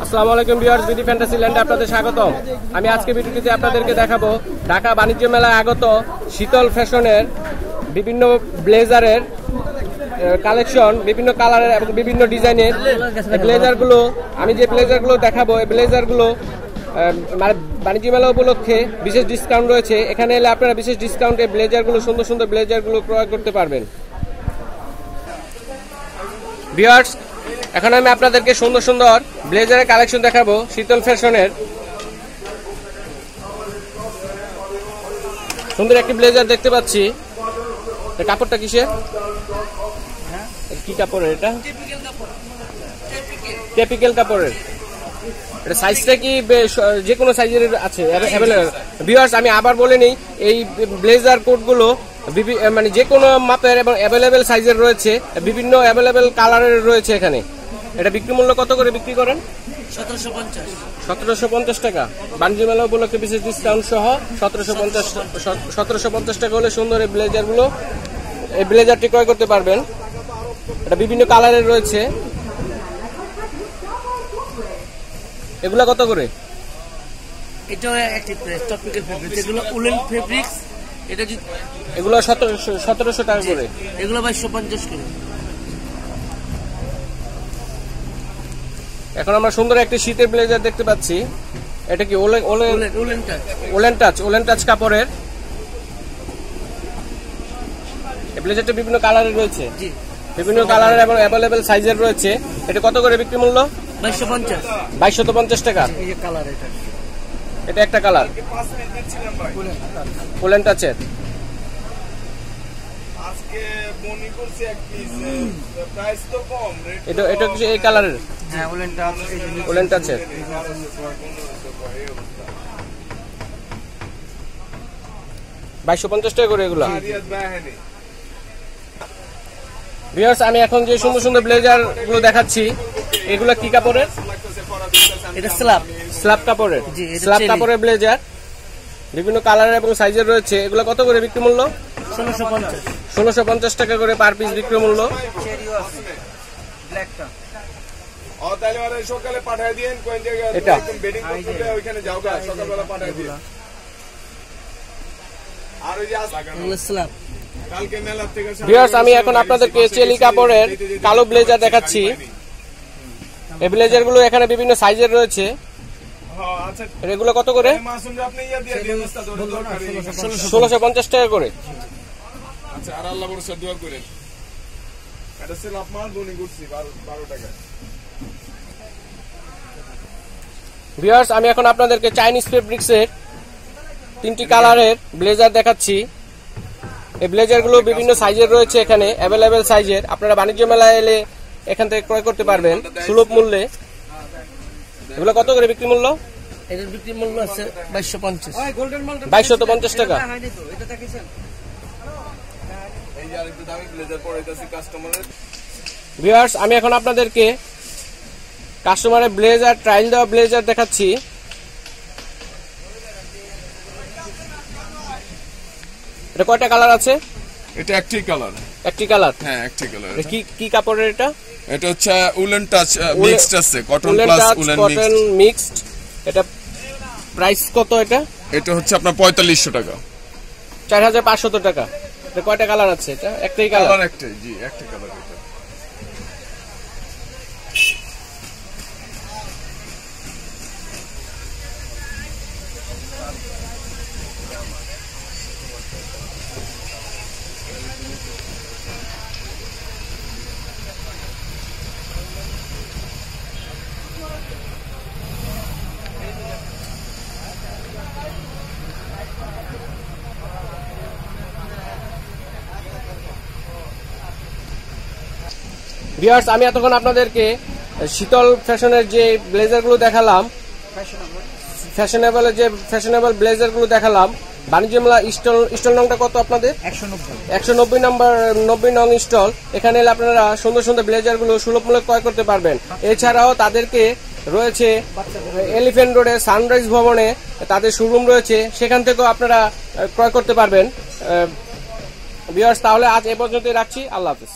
আসসালামু আলাইকুম বিয়ার্স BD fantasy ল্যান্ডে আপনাদের স্বাগতম। আমি আজকে ভিডিওটিতে আপনাদেরকে দেখাবো ঢাকা বাণিজ্য মেলায় আগত শীতল ফ্যাশনের বিভিন্ন ব্লেজারের কালেকশন, বিভিন্ন কালারের এবং বিভিন্ন ডিজাইনের। ব্লেজারগুলো, আমি যে ব্লেজারগুলো দেখাবো, এই ব্লেজারগুলো মানে বাণিজ্য মেলা উপলক্ষে বিশেষ ডিসকাউন্ট রয়েছে। এখানে এলে আপনারা বিশেষ ডিসকাউন্টে ব্লেজারগুলো, সুন্দর সুন্দর ব্লেজারগুলো ক্রয় করতে পারবেন। ভিউয়ার্স এখন আমি আপনাদেরকে সুন্দর সুন্দর ব্লেজারের কালেকশন দেখাবো শীতল ফ্যাশনের। সুন্দর একটি ব্লেজার দেখতে পাচ্ছি। কাপড়টা কিসের? কি কাপড়ের এটা? টেপিক্যাল কাপড়ের। এটা সাইজটা কি যে কোনো সাইজের আছে অ্যাভেলেবেল আমি আবার বলে নিই, এই ব্লেজার কোটগুলো মানে যে কোনো মাপের এবং অ্যাভেলেবেল সাইজের রয়েছে, বিভিন্ন অ্যাভেলেবেল কালারের রয়েছে এখানে। এটা বিক্রি মূল্য কত করে বিক্রি করেন? সতেরোশো পঞ্চাশ। সতেরোশো পঞ্চাশ টাকা। বাণিজ্য মেলা উপলক্ষে বিশেষ ডিসকাউন্ট সহ সতেরোশো পঞ্চাশ সতেরোশো পঞ্চাশ টাকা হলে সুন্দর এই ব্লেজারগুলো এই ব্লেজারটি ক্রয় করতে পারবেন। এটা বিভিন্ন কালারের রয়েছে। এগুলা কত করে? এটাও একটি প্রাইস টপিক্যাল ফেব্রিক্স এগুলো উলেন ফেব্রিক্স এটা যদি এগুলো সতেরোশো সতেরোশো টাকা করে। এগুলো বাইশশো পঞ্চাশ করে। এখন আমরা সুন্দর একটি শীতের ব্লেজার দেখতে পাচ্ছি। এটা কি ওলে ওলে woollen woollen touch woollen touch woollen touch কাপড়ের। এই ব্লেজারটা বিভিন্ন কালারের রয়েছে। জি। বিভিন্ন কালারের এবং অ্যাভেলেবেল সাইজের রয়েছে। এটা কত করে বিক্রি মূল্য? বাইশশো পঞ্চাশ। টাকা। এই যে কালার এটা। এটা একটা কালার ওলেন টাচের আজকে মনে করছি এক পিস প্রাইস তো কম এটা এটা কিছু এই কালারের হ্যাঁ টাচ এই যে নিচে। বাইশশো পঞ্চাশ টাকা করে এগুলো। ভিউয়ার্স আমি এখন যে সুন্দর সুন্দর ব্লেজারগুলো দেখাচ্ছি এগুলো কি কাপড়ের? এটা স্ল্যাব স্ল্যাব কাপড়ের। স্ল্যাব কাপড়ের ব্লেজার বিভিন্ন কালারের এবং সাইজের রয়েছে। এগুলো কত করে বিক্রি মূল্য? ষোলোশো পঞ্চাশ। ষোলোশো পঞ্চাশ টাকা করে পার পিস বিক্রি মূল্য। ও তাহলে সকালে পাঠিয়ে দিন কোন জায়গায়। বেডিং করতে ওইখানে যাও সকালবেলা পাঠিয়ে দিন আমি এখন আপনাদেরকে চেলি কাপড়ের কালো ব্লেজার দেখাচ্ছি। এই ব্লেজারগুলো এখানে বিভিন্ন সাইজের রয়েছে। হ্যাঁ, আচ্ছা। এগুলো কত করে। ষোলোশো পঞ্চাশ টাকা করে। আচ্ছা আর আল্লাহ ভরসা দোয়া করেন। এটা ছিল আপনার গুনি করছি বারো টাকা। ভিউয়ার্স আমি এখন আপনাদেরকে চাইনিজ ফেব্রিক্সের তিনটি কালারের ব্লেজার দেখাচ্ছি। এই ব্লেজারগুলো বিভিন্ন সাইজের রয়েছে এখানে অ্যাভেলেবেল সাইজের আপনারা বাণিজ্য মেলায় এলে এখান থেকে ক্রয় করতে পারবেন সুলভ মূল্যে। এগুলো কত করে বিক্রি মূল্য? এটার বিক্রি মূল্য আছে বাইশশো পঞ্চাশ। বাইশশত পঞ্চাশ টাকা। এই যে আরেকটু দামি ব্লেজার পরাইতেছি কাস্টমারের ভিউয়ার্স আমি এখন আপনাদেরকে কাস্টমারের ব্লেজার ট্রায়াল দেওয়া ব্লেজার দেখাচ্ছি। এটা কয়টা কালার আছে? এটা একটি কালার একটি কালার হ্যাঁ একটি কালার এটা কি কি কাপড়ের এটা? এটা হচ্ছে উলেন টাচ মিক্সড আছে কটন প্লাস উলেন মিক্সড এটা প্রাইস কত এটা? এটা হচ্ছে আপনার পঁয়তাল্লিশশো টাকা। চার হাজার পাঁচশত টাকা। কয়টা কালার আছে? এটা একটাই কালার একটাই জি একটাই কালার এটা। ভিউয়ার্স আমি এতক্ষণ আপনাদেরকে শীতল ফ্যাশনের যে ব্লেজারগুলো দেখালাম ফ্যাশনেবল যে ফ্যাশনেবল ব্লেজারগুলো দেখালাম বাণিজ্য মেলা স্টল স্টল নংটা কত আপনাদের? একশো নব্বই। নাম্বার নব্বই নং স্টল। এখানে এলে আপনারা সুন্দর সুন্দর ব্লেজারগুলো সুলভ মূল্যে ক্রয় করতে পারবেন। এছাড়াও তাদেরকে রয়েছে এলিফেন্ট রোডে সানরাইজ ভবনে তাদের শোরুম রয়েছে। সেখান থেকেও আপনারা ক্রয় করতে পারবেন। বিয়ার্স তাহলে আজ এ পর্যন্তই রাখছি। আল্লাহ হাফিজ।